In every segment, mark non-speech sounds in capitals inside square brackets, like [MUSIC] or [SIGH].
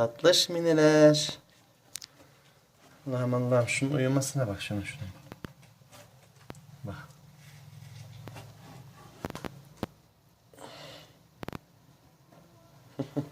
Tatlış miniler. Allah'ım Allah'ım şunun uyumasına bak şuna şuna. Bak. [LAUGHS]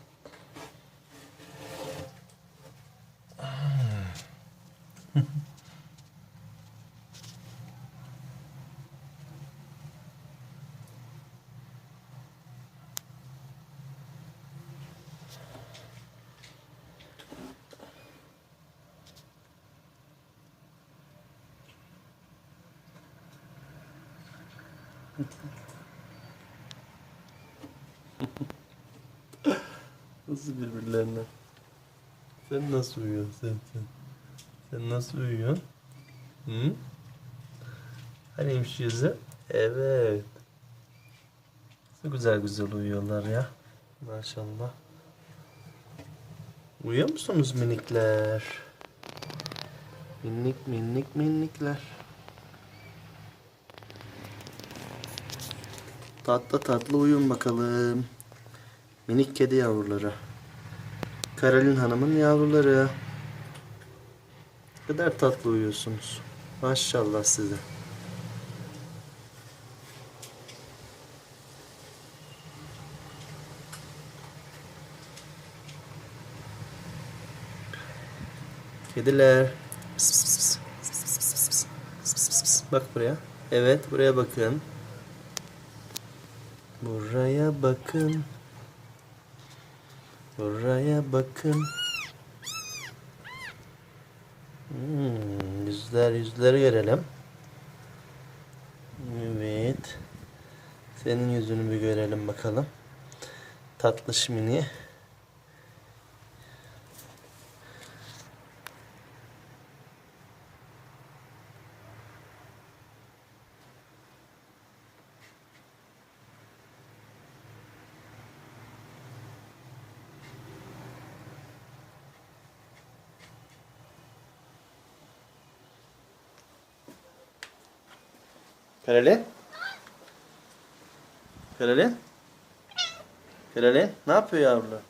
Nasıl birbirlerine? Sen nasıl uyuyorsun sen sen? Sen nasıl uyuyorsun? Hı? Haniymiş yüzü? Evet. Ne güzel güzel uyuyorlar ya. Maşallah. Uyuyor musunuz minikler? Minik minik minikler. Tatlı tatlı uyun bakalım. Minik kedi yavruları. Karolin Hanım'ın yavruları. Ne kadar tatlı uyuyorsunuz. Maşallah size. Kediler. Bak buraya. Evet buraya bakın. Buraya bakın. Buraya bakın. Hmm, yüzler yüzleri görelim. Evet. Senin yüzünü bir görelim bakalım. Tatlış mini. Karolin? Karolin? Karolin? Ne yapıyor yavrular?